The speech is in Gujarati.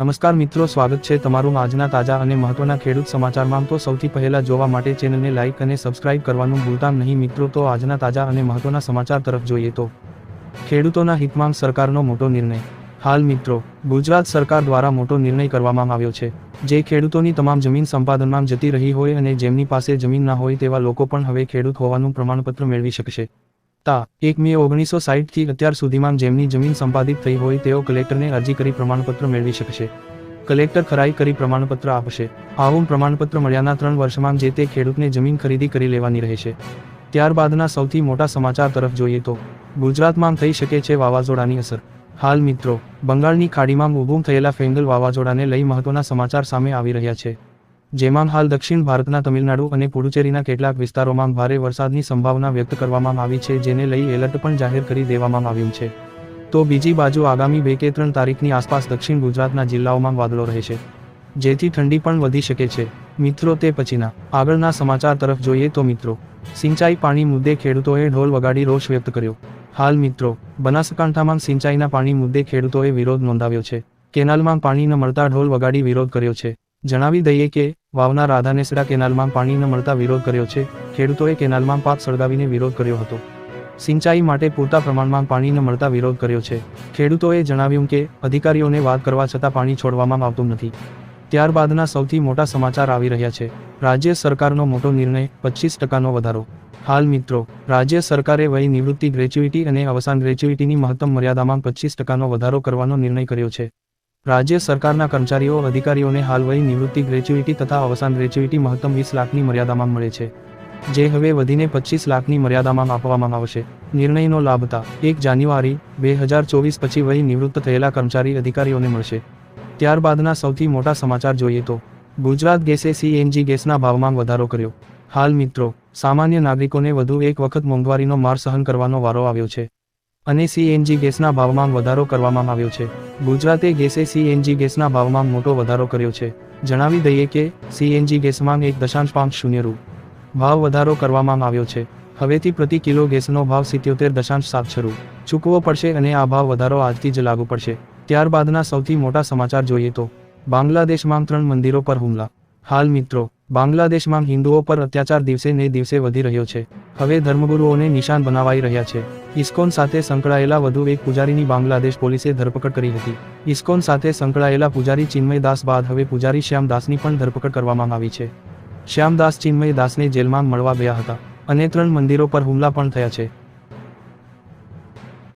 નમસ્કાર મિત્રો, સ્વાગત છે તમારું આજના તાજા અને મહત્વના ખેડૂત સમાચારમાં. તો સૌથી પહેલા જોવા માટે ચેનલને લાઇક અને સબસ્ક્રાઇબ કરવાનું ભૂલતા નહીં મિત્રો. તો આજના તાજા અને મહત્વના સમાચાર તરફ જોઈએ તો, ખેડૂતોના હિતમાં સરકારનો મોટો નિર્ણય. હાલ મિત્રો, ગુજરાત સરકાર દ્વારા મોટો નિર્ણય કરવામાં આવ્યો છે. જે ખેડૂતોની તમામ જમીન સંપાદનમાં જતી રહી હોય અને જેમની પાસે જમીન ના હોય તેવા લોકો પણ હવે ખેડૂત હોવાનું પ્રમાણપત્ર મેળવી શકશે. તા એક મે ઓગણીસો સાહીઠથી અત્યાર સુધીમાં જેમની જમીન સંપાદિત થઈ હોય તેઓ કલેક્ટરને અરજી કરી પ્રમાણપત્ર મેળવી શકશે. કલેક્ટર ખરાઈ કરી પ્રમાણપત્ર આપશે. આવું પ્રમાણપત્ર મળ્યાના ત્રણ વર્ષમાં જે તે ખેડૂતને જમીન ખરીદી કરી લેવાની રહેશે. ત્યારબાદના સૌથી મોટા સમાચાર તરફ જોઈએ તો, ગુજરાતમાં થઈ શકે છે વાવાઝોડાની અસર. હાલ મિત્રો, બંગાળની ખાડીમાં ઊભું થયેલા ફેંગલ વાવાઝોડાને લઈ મહત્વના સમાચાર સામે આવી રહ્યા છે. જેમાં હાલ દક્ષિણ ભારતના તમિલનાડુ અને પુડુચેરીના કેટલાક વિસ્તારોમાં ભારે વરસાદની સંભાવના વ્યક્ત કરવામાં આવી છે, જેને લઈ એલર્ટ પણ જાહેર કરી દેવામાં આવ્યું છે. તો બીજી બાજુ આગામી બે કે ત્રણ તારીખની આસપાસ દક્ષિણ ગુજરાતના જિલ્લાઓમાં વાદળો રહેશે. જેથી ઠંડી પણ વધી શકે છે. મિત્રો, તે પછીના આગળના સમાચાર તરફ જોઈએ તો મિત્રો, સિંચાઈ પાણી મુદ્દે ખેડૂતોએ ઢોલ વગાડી રોષ વ્યક્ત કર્યો. હાલ મિત્રો, બનાસકાંઠામાં સિંચાઈના પાણી મુદ્દે ખેડૂતોએ વિરોધ નોંધાવ્યો છે. કેનાલમાં પાણી ન મળતા ઢોલ વગાડી વિરોધ કર્યો છે. જણાવી દઈએ કે વાવના રાધાનેસડા કેનાલમાં પાણી ન મળતા વિરોધ કર્યો છે. ખેડૂતોએ કેનાલમાં પાક સળગાવીને વિરોધ કર્યો હતો. સિંચાઈ માટે પૂરતા પ્રમાણમાં પાણી ન મળતા વિરોધ કર્યો છે. ખેડૂતોએ જણાવ્યું કે, અધિકારીઓને વાત કરવા છતાં પાણી છોડવામાં આવતું નથી. ત્યારબાદના સૌથી મોટા સમાચાર આવી રહ્યા છે. રાજ્ય સરકારનો મોટો નિર્ણય પચીસ ટકાનો વધારો. હાલ મિત્રો, રાજ્ય સરકારે વય નિવૃત્તિ ગ્રેચ્યુઇટી અને અવસાન ગ્રેચ્યુઇટીની મહત્તમ મર્યાદામાં પચીસ ટકાનો વધારો કરવાનો નિર્ણય કર્યો છે. રાજ્ય સરકારના કર્મચારીઓ, અધિકારીઓને હાલ વય, નિવૃત્તિ ગ્રેચ્યુઇટી તથા અવસાન ગ્રેચ્યુઇટી મહત્તમ વીસ લાખની મર્યાદામાં મળે છે. જે હવે વધીને પચીસ લાખની મર્યાદામાં આપવામાં આવશે નિર્ણયનો લાભતા એક જાન્યુઆરી, બે હજાર ચોવીસ પછી વય, નિવૃત્ત થયેલા કર્મચારી, અધિકારીઓને મળશે. ત્યારબાદના સૌથી મોટા સમાચાર જોઈએ તો. ગુજરાત ગેસે સીએનજી ગેસના ભાવમાં વધારો કર્યો. હાલ મિત્રો, સામાન્ય નાગરિકોને વધુ એક વખત મોંઘવારીનો માર સહન કરવાનો વારો આવ્યો છે. અને સીએનજી ગેસના ભાવમાં વધારો કરવામાં આવ્યો છે. ગુજરાતે ગેસે સીએનજી ગેસના ભાવમાં મોટો વધારો કર્યો છે. જણાવી દઈએ કે, સીએનજી ગેસમાં એક દશાંશ પાંચ શૂન્ય રૂ. ભાવ વધારો કરવામાં આવ્યો છે. હવેથી પ્રતિ કિલો ગેસનો ભાવ સિત્યોતેર દશાંશ સાત છ ચૂકવો પડશે અને આ ભાવ વધારો આજથી જ લાગુ પડશે. ત્યારબાદના સૌથી મોટા સમાચાર જોઈએ તો, બાંગ્લાદેશમાં ત્રણ મંદિરો પર હુમલા. હાલ મિત્રો, બાંગ્લાદેશમાં હિન્દુઓ પર અત્યાચાર દિવસે ને દિવસે વધી રહ્યો છે. હવે ધર્મગુરુઓને નિશાન બનાવાઈ રહ્યા છે. ઇસ્કોન સાથે સંકળાયેલા વધુ એક પૂજારીની બાંગ્લાદેશ પોલીસે ધરપકડ કરી હતી. ઇસ્કોન સાથે સંકળાયેલા પૂજારી ચિન્મય દાસ બાદ હવે પૂજારી શ્યામ દાસની પણ ધરપકડ કરવામાં આવી છે. શ્યામદાસ ચિન્મય દાસને જેલમાં મળવા ગયા હતા અને ત્રણ મંદિરો પર હુમલા પણ થયા છે.